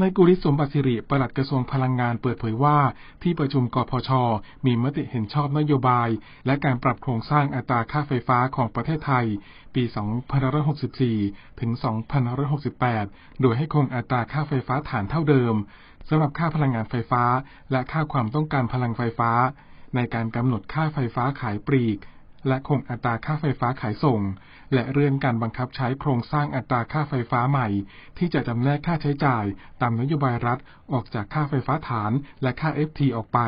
นายกุลิศสมบัติสิริปลัดกระทรวงพลังงานเปิดเผยว่า ที่ประชุมกพช มีมติเห็นชอบนโยบาย และการปรับโครงสร้างอัตราค่าไฟฟ้าของประเทศไทย ปี 2564 ถึง 2568 โดยให้คงอัตราค่าไฟฟ้าฐานเท่าเดิมสำหรับค่าพลังงานไฟฟ้า และค่าความต้องการพลังไฟฟ้า ในการกำหนดค่าไฟฟ้าขายปลีก และคงอัตราค่าไฟฟ้าขายส่ง และเลื่อนการบังคับใช้โครงสร้างอัตราค่าไฟฟ้าใหม่ ที่จะจำแนกค่าใช้จ่าย ตามนโยบายรัฐออกจากค่าไฟฟ้าฐาน และค่า FT ออกไป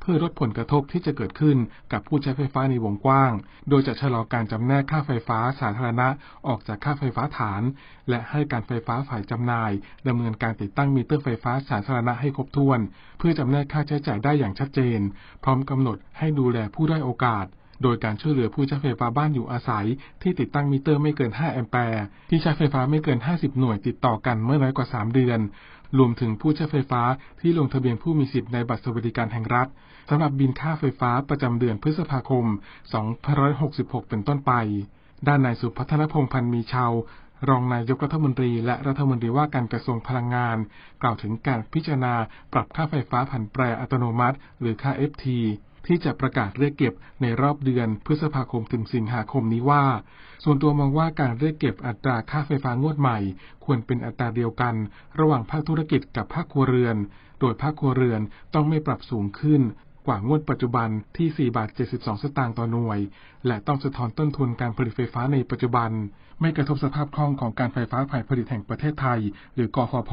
เพื่อลดผลกระทบที่จะเกิดขึ้นกับผู้ใช้ไฟฟ้าในวงกว้าง โดยจะชะลอการจำแนกค่าไฟฟ้าสาธารณะออกจากค่าไฟฟ้าฐาน และให้การไฟฟ้าฝ่ายจำหน่ายดำเนินการติดตั้งมิเตอร์ไฟฟ้าสาธารณะให้ครบถ้วน เพื่อจำแนกค่าใช้จ่ายได้อย่างชัดเจน พร้อมกำหนดให้ดูแลผู้ได้โอกาส โดยการช่วยเหลือผู้ใช้ไฟฟ้าบ้านอยู่อาศัย ที่ติดตั้งมิเตอร์ไม่เกิน 5 แอมแปร์ที่ใช้ไฟฟ้าไม่เกิน 50 หน่วยติดต่อกันเมื่อน้อยกว่า 3 เดือน รวมถึงผู้ใช้ไฟฟ้าที่ลงทะเบียนผู้มีสิทธิ์ในบัตรสวัสดิการแห่งรัฐสำหรับบินค่าไฟฟ้าประจำเดือนพฤษภาคม 2566 เป็นต้นไป ด้านนายสุพัฒนพงพันธ์มีชาวรองนายกรัฐมนตรีและรัฐมนตรีว่าการกระทรวงพลังงาน กล่าวถึงการพิจารณาปรับค่าไฟฟ้าผันแปรอัตโนมัติ หรือค่า FT ที่จะประกาศเรียกเก็บในรอบเดือนพฤษภาคมถึงสิงหาคมนี้ว่า ส่วนตัวมองว่าการเรียกเก็บอัตราค่าไฟฟ้างวดใหม่ ควรเป็นอัตราเดียวกัน ระหว่างภาคธุรกิจกับภาคครัวเรือน โดยภาคครัวเรือนต้องไม่ปรับสูงขึ้น กว่างวดปัจจุบันที่ 4 บาท 72 สตางค์ต่อหน่วย และต้องสะท้อนต้นทุนการผลิตไฟฟ้าในปัจจุบัน ไม่กระทบสภาพคล่องของการไฟฟ้าฝ่ายผลิตแห่งประเทศไทย หรือกฟผ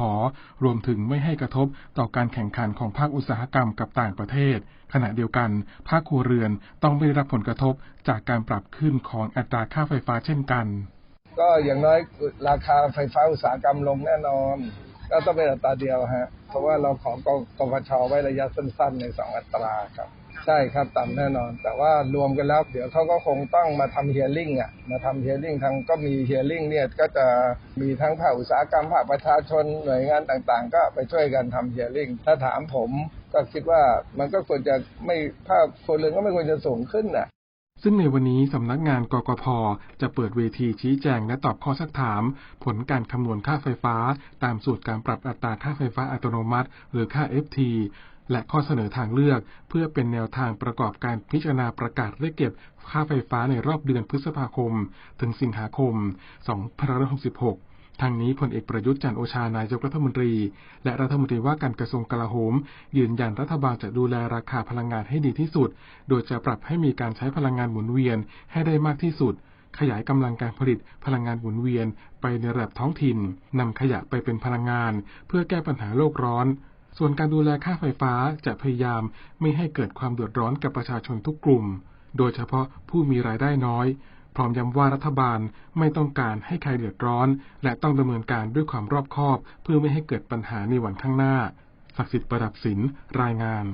รวมถึงไม่ให้กระทบต่อการแข่งขันของภาคอุตสาหกรรมกับต่างประเทศ ขณะเดียวกัน ภาคครัวเรือนต้องไม่ได้รับผลกระทบจากการปรับขึ้นของอัตราค่าไฟฟ้าเช่นกัน ก็อย่างน้อยราคาไฟฟ้าอุตสาหกรรมลงแน่นอน ก็ต้องเป็นอัตราเดียวฮะ เพราะว่าเราของกฟชไว้ระยะสั้นๆ ในสองอัตราครับ ใช่ครับต่ำแน่นอน แต่ว่ารวมกันแล้วเดี๋ยวเขาก็คงต้องมาทำเฮียริ่งอะมาทำเฮียริ่งทางก็มีเฮียริ่งเนี่ยก็จะมีทั้งภาคอุตสาหกรรมภาคประชาชนหน่วยงานต่างๆ ก็ไปช่วยกันทำเฮียริ่งถ้าถามผมก็คิดว่ามันก็ควรจะไม่ภาคคนเรือนก็ไม่ควรจะสูงขึ้นอะ ซึ่งในวันนี้สำนักงานกกพจะเปิดเวทีชี้แจงและตอบข้อสักถาม ผลการคำนวณค่าไฟฟ้า ตามสูตรการปรับอัตราค่าไฟฟ้าอัตโนมัติ หรือค่า FT และข้อเสนอทางเลือก เพื่อเป็นแนวทางประกอบการพิจารณาประกาศเรียกเก็บค่าไฟฟ้าในรอบเดือนพฤษภาคม ถึงสิงหาคม 2566 ทางนี้พลเอกประยุทธ์จันโอชานายกรัฐมนตรี และรัฐมนตรีว่าการกระทรวงกลาโหม ยืนยันรัฐบาลจะดูแลราคาพลังงานให้ดีที่สุด โดยจะปรับให้มีการใช้พลังงานหมุนเวียนให้ได้มากที่สุด ขยายกำลังการผลิตพลังงานหมุนเวียนไปในระดับท้องถิ่นนำขยะไปเป็นพลังงาน เพื่อแก้ปัญหาโลกร้อนส่วนการดูแลค่าไฟฟ้าจะพยายามไม่ให้เกิดความเดือดร้อนกับประชาชนทุกกลุ่ม โดยเฉพาะผู้มีรายได้น้อย พร้อมย้ำว่ารัฐบาลไม่ต้องการให้ใครเดือดร้อน และต้องดำเนินการด้วยความรอบคอบ เพื่อไม่ให้เกิดปัญหาในวันข้างหน้าศักดิ์สิทธิ์ประดับศิลรายงาน